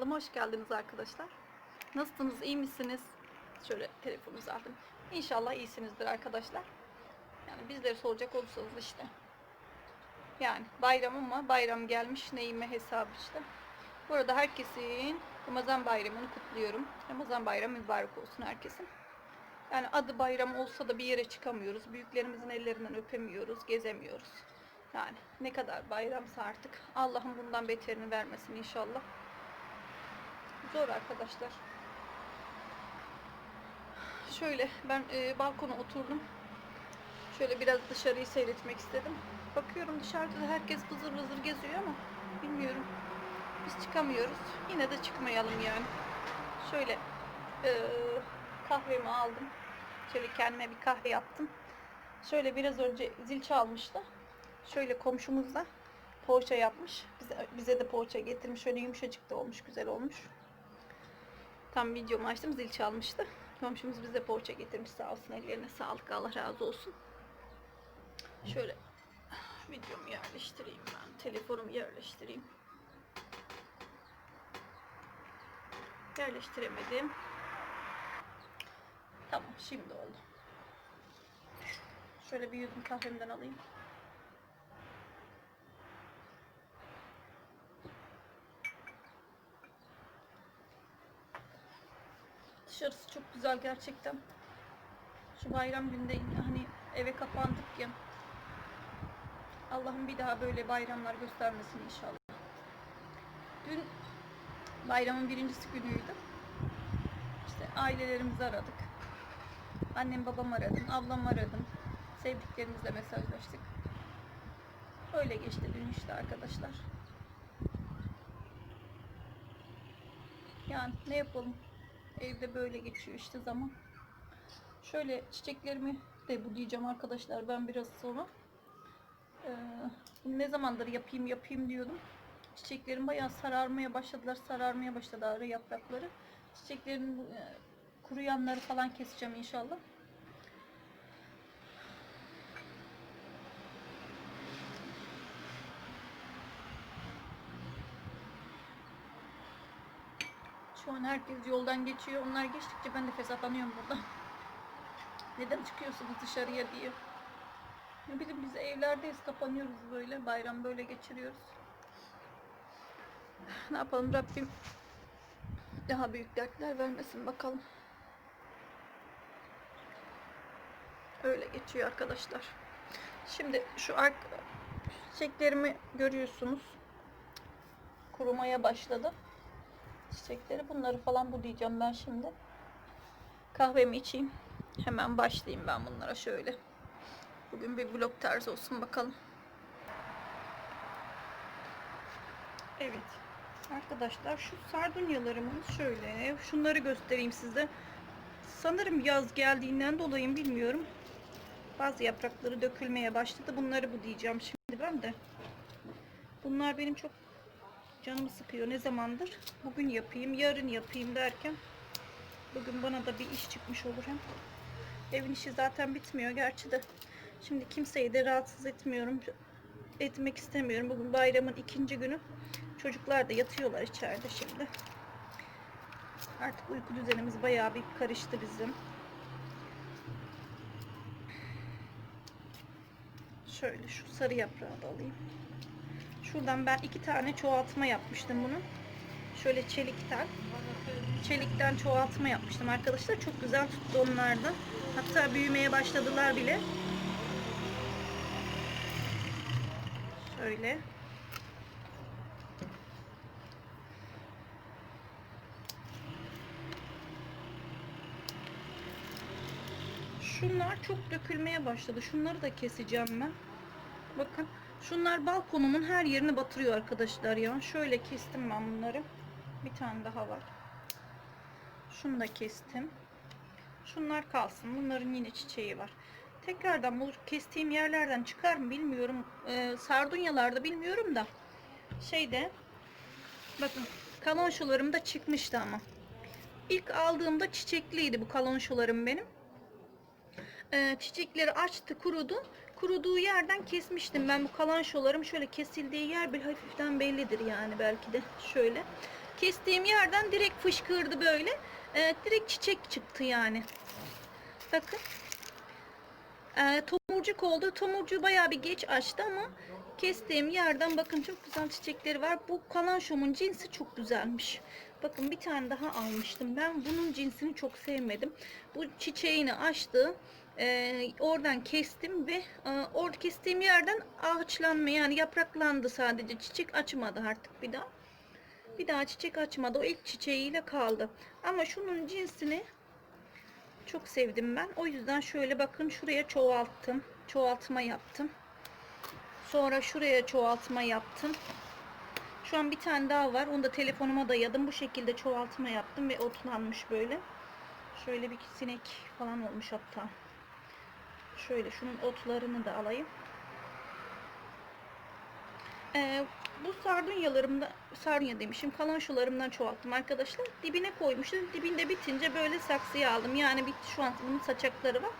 Kanalıma hoş geldiniz arkadaşlar. Nasılsınız, iyi misiniz? Şöyle telefonunuzu aldım. İnşallah iyisinizdir arkadaşlar. Yani bizleri soracak olursanız işte. Yani bayram ama bayram gelmiş neyime hesabı işte. Bu arada herkesin Ramazan bayramını kutluyorum. Ramazan bayramı mübarek olsun herkesin. Yani adı bayram olsa da bir yere çıkamıyoruz. Büyüklerimizin ellerinden öpemiyoruz, gezemiyoruz. Yani ne kadar bayramsa artık. Allah'ım bundan beterini vermesin inşallah. Zor arkadaşlar. Şöyle ben e, balkona oturdum. Şöyle biraz dışarıyı seyretmek istedim. Bakıyorum dışarıda da herkes vızır vızır geziyor ama bilmiyorum. Biz çıkamıyoruz. Yine de çıkmayalım yani. Şöyle e, kahvemi aldım. Şöyle kendime bir kahve yaptım. Şöyle biraz önce zil çalmıştı. Şöyle komşumuz da poğaça yapmış. Bize, bize de poğaça getirmiş. Şöyle yumuşacık da olmuş, güzel olmuş. Tam videomu açtım, zil çalmıştı. Komşumuz bize poğaça getirmiş. Sağ olsun, ellerine sağlık. Allah razı olsun. Şöyle videomu yerleştireyim ben. Telefonumu yerleştireyim. Yerleştiremedim. Tamam, şimdi oldu. Şöyle bir yudum kahvemden alayım. Dışarısı çok güzel gerçekten. Şu bayram günde hani eve kapandık ya. Allah'ım bir daha böyle bayramlar göstermesin inşallah. Dün bayramın birincisi günüydü. İşte ailelerimizi aradık. Annem babam aradım, ablam aradım. Sevdiklerimizle mesajlaştık. Öyle geçti dün işte arkadaşlar. Yani ne yapalım? Evde böyle geçiyor işte zaman. Şöyle çiçeklerimi de budayacağım arkadaşlar ben biraz sonra. Ee, ne zamandır yapayım yapayım diyordum. Çiçeklerim bayağı sararmaya başladılar. Sararmaya başladı ara yaprakları. Çiçeklerin e, kuruyanları falan keseceğim inşallah. Şu an herkes yoldan geçiyor. Onlar geçtikçe ben de fesatlanıyorum burada. Neden çıkıyorsunuz dışarıya diye. Ne bileyim biz evlerdeyiz kapanıyoruz böyle. Bayram böyle geçiriyoruz. Ne yapalım Rabbim daha büyük dertler vermesin bakalım. Öyle geçiyor arkadaşlar. Şimdi şu ark çiçeklerimi görüyorsunuz. Kurumaya başladı çiçekleri. Bunları falan budayacağım ben şimdi. Kahvemi içeyim. Hemen başlayayım ben bunlara şöyle. Bugün bir vlog tarzı olsun bakalım. Evet. Arkadaşlar şu sardunyalarımın şöyle şunları göstereyim size. Sanırım yaz geldiğinden dolayı bilmiyorum. Bazı yaprakları dökülmeye başladı. Bunları budayacağım şimdi ben de. Bunlar benim çok canımı sıkıyor. Ne zamandır? Bugün yapayım, yarın yapayım derken bugün bana da bir iş çıkmış olur hem. Evin işi zaten bitmiyor gerçi de. Şimdi kimseyi de rahatsız etmiyorum. Etmek istemiyorum. Bugün bayramın ikinci günü. Çocuklar da yatıyorlar içeride şimdi. Artık uyku düzenimiz bayağı bir karıştı bizim. Şöyle şu sarı yaprağı da alayım. Şuradan ben iki tane çoğaltma yapmıştım bunu. Şöyle çelikten. Çelikten çoğaltma yapmıştım arkadaşlar. Çok güzel tuttu onlardan. Hatta büyümeye başladılar bile. Şöyle. Şunlar çok dökülmeye başladı. Şunları da keseceğim ben. Bakın. Şunlar balkonumun her yerini batırıyor arkadaşlar ya. Şöyle kestim ben bunları. Bir tane daha var. Şunu da kestim. Şunlar kalsın. Bunların yine çiçeği var. Tekrardan bu kestiğim yerlerden çıkar mı bilmiyorum. Ee, sardunyalarda bilmiyorum da. Şeyde bakın kalonşolarım da çıkmıştı ama. İlk aldığımda çiçekliydi bu kalonşolarım benim. Ee, çiçekleri açtı kurudu. Kuruduğu yerden kesmiştim ben bu kalan şolarım. Şöyle kesildiği yer bir hafiften bellidir yani belki de. Şöyle. kestiğim yerden direkt fışkırdı böyle. Ee, direkt çiçek çıktı yani. Bakın. Ee, tomurcuk oldu. Tomurcuğu bayağı bir geç açtı ama kestiğim yerden bakın çok güzel çiçekleri var. Bu kalanşomun cinsi çok güzelmiş. Bakın bir tane daha almıştım. Ben bunun cinsini çok sevmedim. Bu çiçeğini açtı. Ee, oradan kestim ve e, orada kestiğim yerden ağaçlanma yani yapraklandı sadece. Çiçek açmadı artık bir daha. Bir daha çiçek açmadı. O ilk çiçeğiyle kaldı. Ama şunun cinsini çok sevdim ben. O yüzden şöyle bakın şuraya çoğalttım. Çoğaltma yaptım. Sonra şuraya çoğaltma yaptım. Şu an bir tane daha var. Onu da telefonuma dayadım. Bu şekilde çoğaltma yaptım ve otlanmış böyle. Şöyle bir sinek falan olmuş hatta. Şöyle şunun otlarını da alayım. Ee, bu sardunyalarımda sardunya demişim kalanşolarımdan çoğalttım arkadaşlar. Dibine koymuştum. Dibinde bitince böyle saksıya aldım. Yani bitti şu an bunun saçakları var.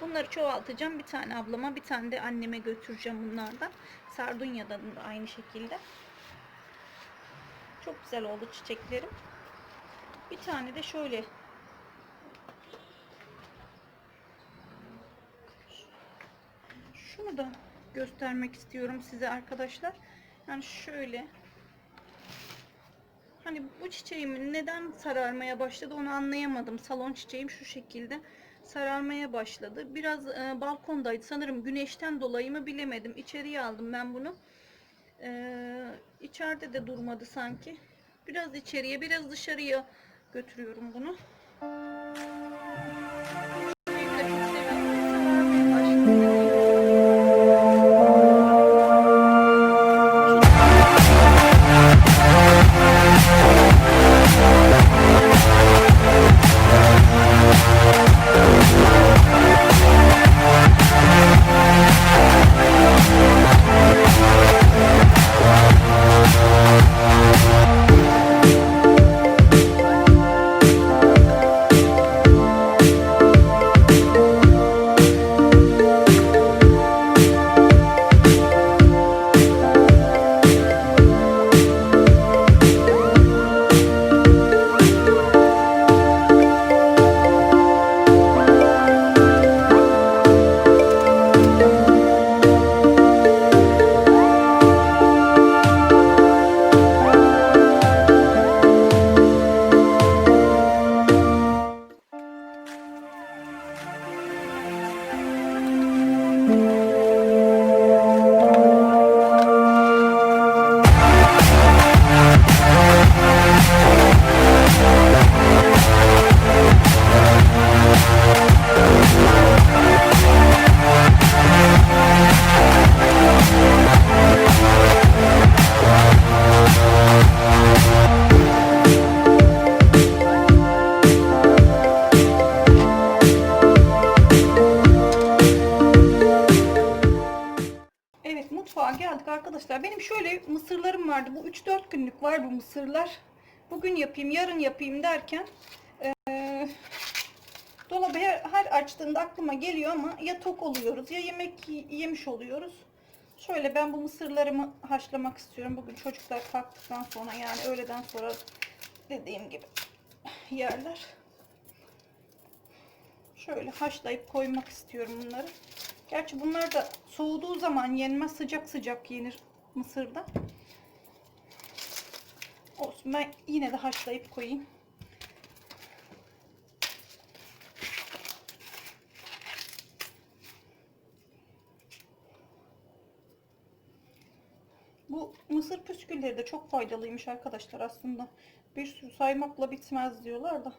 Bunları çoğaltacağım. Bir tane ablama bir tane de anneme götüreceğim bunlardan. Sardunyadan da aynı şekilde. Çok güzel oldu çiçeklerim. Bir tane de şöyle şunu da göstermek istiyorum size arkadaşlar. Yani şöyle hani bu çiçeğimin neden sararmaya başladı onu anlayamadım. Salon çiçeğim şu şekilde sararmaya başladı. Biraz e, balkondaydı. Sanırım güneşten dolayı mı bilemedim. İçeriye aldım ben bunu. E, içeride de durmadı sanki. Biraz içeriye, biraz dışarıya götürüyorum bunu. Evet mutfağa geldik arkadaşlar. Benim şöyle mısırlarım vardı. Bu 3-4 günlük var bu mısırlar. Bugün yapayım, yarın yapayım derken eee dolabı her, her açtığımda aklıma geliyor ama ya tok oluyoruz ya yemek yemiş oluyoruz. Şöyle ben bu mısırlarımı haşlamak istiyorum. Bugün çocuklar kalktıktan sonra yani öğleden sonra dediğim gibi yerler. Şöyle haşlayıp koymak istiyorum bunları. Gerçi bunlar da soğuduğu zaman yenmez. Sıcak sıcak yenir mısırda. Olsun ben yine de haşlayıp koyayım. Bu mısır püskülleri de çok faydalıymış arkadaşlar aslında. Bir sürü saymakla bitmez diyorlar da.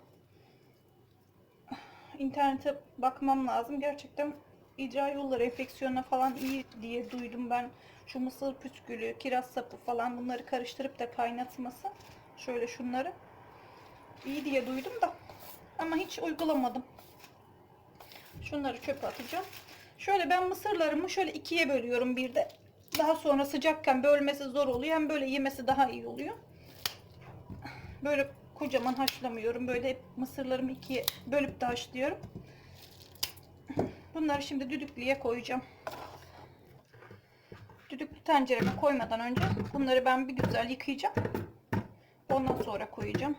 İnternete bakmam lazım. Gerçekten icra yolları enfeksiyona falan iyi diye duydum ben. Şu mısır püskülü, kiraz sapı falan bunları karıştırıp da kaynatması. Şöyle şunları. iyi diye duydum da. Ama hiç uygulamadım. Şunları çöpe atacağım. Şöyle ben mısırlarımı şöyle ikiye bölüyorum bir de. Daha sonra sıcakken bölmesi zor oluyor. Hem böyle yemesi daha iyi oluyor. Böyle kocaman haşlamıyorum. Böyle mısırlarımı ikiye bölüp de haşlıyorum. Bunları şimdi düdüklüye koyacağım. Düdüklü tencereme koymadan önce bunları ben bir güzel yıkayacağım. Ondan sonra koyacağım.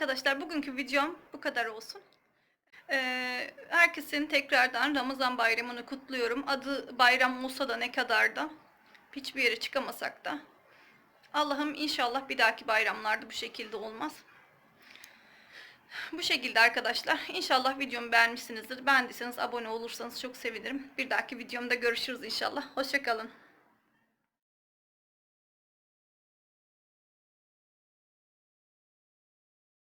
Arkadaşlar bugünkü videom bu kadar olsun. Ee, herkesin tekrardan Ramazan bayramını kutluyorum. Adı bayram olsa da ne kadar da hiçbir yere çıkamasak da. Allah'ım inşallah bir dahaki bayramlarda bu şekilde olmaz. Bu şekilde arkadaşlar. İnşallah videomu beğenmişsinizdir. Beğendiyseniz abone olursanız çok sevinirim. Bir dahaki videomda görüşürüz inşallah. Hoşçakalın.